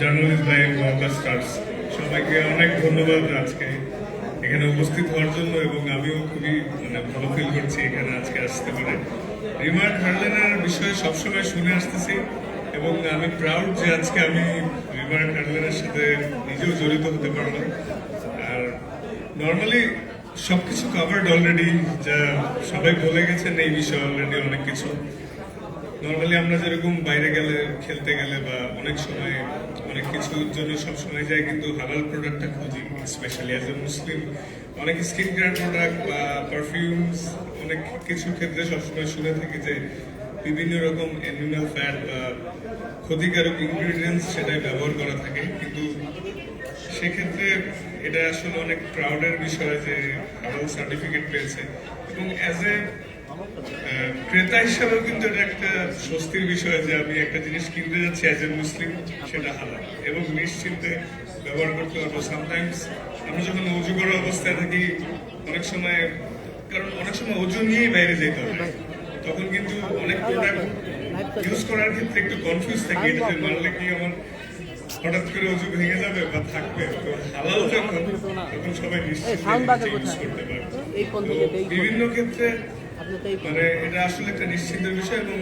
Journalist by worker stars সবাইকে অনেক ধন্যবাদ আজকে এখানে উপস্থিত হওয়ার জন্য এবং আমিও খুবই মানে ভালো ফিল করছি এখানে আজকে আসতে পারে। রিমার্ক হার্লেনের বিষয়ে সবসময় শুনে আসতেছি এবং আমি প্রাউড যে আজকে আমি রিমার্ক হার্লেনের সাথে নিজেও জড়িত হতে পারলাম। আর নর্মালি সবকিছু কভার্ড অলরেডি যা সবাই বলে গেছেন এই বিষয়ে অলরেডি অনেক কিছু। নর্মালি আমরা যেরকম বাইরে গেলে, খেলতে গেলে বা অনেক সময় অনেক কিছুর জন্য সব সময় যাই, কিন্তু হালাল প্রোডাক্টটা খুঁজি স্পেশালি অ্যাজ এ মুসলিম অনেক স্কিন কেয়ার প্রোডাক্ট বা পারফিউমস অনেক কিছুর ক্ষেত্রে সবসময় শুনে থাকি যে বিভিন্ন রকম অ্যানিমাল ফ্যাট বা ক্ষতিকারক ইনগ্রিডিয়েন্টস সেটাই ব্যবহার করা থাকে, কিন্তু সেক্ষেত্রে এটা আসলে অনেক প্রাউডের বিষয় যে হালাল সার্টিফিকেট পেয়েছে। এবং অ্যাজ এ ক্রেতা হিসাবেও কিন্তু এটা একটা স্বস্তির বিষয় যে আমি একটা জিনিস কিনতে যাচ্ছি অ্যাজ এ মুসলিম সেটা হালাল। এবং নিশ্চিন্তে ব্যবহার করতে পারব। সামটাইমস আমরা যখন অজু করা অবস্থায় থাকি, অনেক সময়, কারণ অনেক সময় অজু নিয়েই বাইরে যেতে হবে তখন কিন্তু অনেক প্রোডাক্ট ইউজ করার ক্ষেত্রে একটু কনফিউজ থাকি। এটা যে মানলে কি আমার হঠাৎ করে অজু ভেঙে যাবে বা থাকবে? তো হালাল যখন, তখন সবাই ইউজ করতে পারবে। বিভিন্ন ক্ষেত্রে মানে এটা আসলে একটা নিশ্চিন্তের বিষয় এবং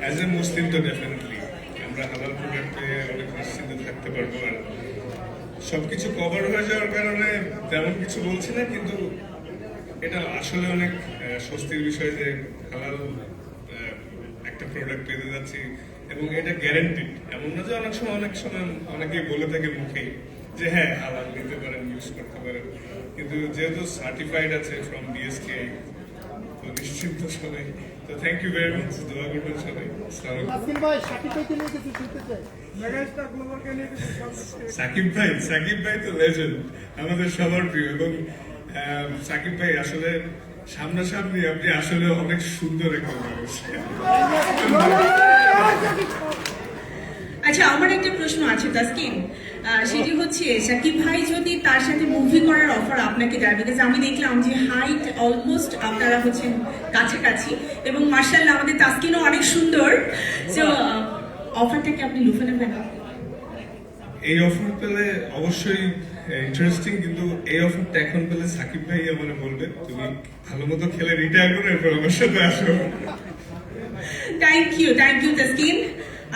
অ্যাজ এ মুসলিম তো ডেফিনেটলি আমরা হালাল প্রোডাক্টে অনেক নিশ্চিন্ত থাকতে পারব আর সবকিছু কভার হয়ে যাওয়ার কারণে তেমন কিছু বলছি না, কিন্তু এটা আসলে অনেক স্বস্তির বিষয় যে হালাল একটা প্রোডাক্ট পেতে যাচ্ছি এবং এটা গ্যারেন্টিড এমন না যে অনেক সময় অনেক সময় অনেকেই বলে থাকে মুখেই যে হ্যাঁ হালাল নিতে পারেন ইউজ করতে পারেন। কিন্তু যেহেতু সার্টিফাইড আছে ফ্রম ডিএসকে নিশ্চিন্ত সবাই তো থ্যাংক ইউ ভেরি মাচ দোয়া করবেন সবাই। আসসালামু। ভাই সাকিব ভাইকে নিয়ে কিছু শুনতে চাই? সাকিব ভাই সাকিব ভাই তো লেজেন্ড আমাদের সবার প্রিয়। এবং সাকিব ভাই আসলে সামনাসামনি আপনি আসলে অনেক সুন্দর একটা মানুষ। আচ্ছা আমার একটা প্রশ্ন আছে তাসকিন। সেটি হচ্ছে সাকিব ভাই যদি তার সাথে মুভি করার অফার আপনাকে দেয় বিকজ আমি দেখলাম যে হাইট অলমোস্ট আপনারা হচ্ছেন কাছাকাছি। এবং মার্শাল্লাহ আমাদের তাসকিনও অনেক সুন্দর। সো অফারটাকে আপনি লুফে নেবেন এই অফার পেলে অবশ্যই ইন্টারেস্টিং কিন্তু এই অফারটা এখন পেলে সাকিব ভাই আমার বলবে তুমি ভালো মতো খেলে রিটায়ার করে এরপর আমার সাথে আসো। Thank you thank you Taskin.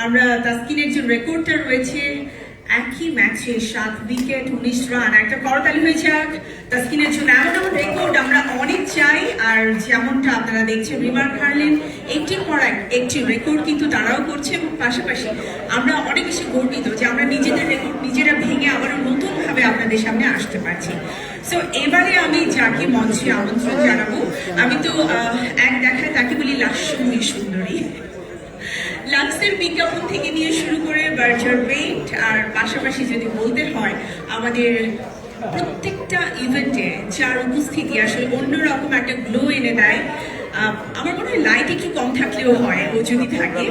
আমরা তাসকিনের যে রেকর্ডটা রয়েছে একই ম্যাচে সাত উইকেট উনিশ রান একটা করতালি হয়ে যাক। তাসকিনের জন্য এমন এমন রেকর্ড আমরা অনেক চাই, আর যেমনটা আপনারা দেখছেন রিমার্ক হারলেন একটির পর এক, একটি রেকর্ড কিন্তু তারাও করছে, এবং পাশাপাশি আমরা অনেক বেশি গর্বিত যে আমরা নিজেদের রেকর্ড নিজেরা ভেঙে আবার নতুনভাবে আপনাদের সামনে আসতে পারছি। সো এবারে আমি যাকে মঞ্চে আমন্ত্রণ জানাব, আমি তো এক দেখায় তাকে বলি লাস্যময়ী সুন্দরী। লাক্সের বিজ্ঞাপন থেকে নিয়ে শুরু করে বার্জার পেইন্ট আর পাশাপাশি যদি বলতে হয়, আমাদের প্রত্যেকটা ইভেন্টে যার উপস্থিতি আসলে অন্যরকম একটা গ্লো এনে দেয়। আমার মনে হয় লাইট একটু কম থাকলেও হয়, ও যদি থাকে।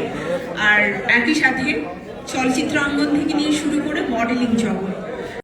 আর একই সাথে চলচ্চিত্র অঙ্গন থেকে নিয়ে শুরু করে মডেলিং জগৎ।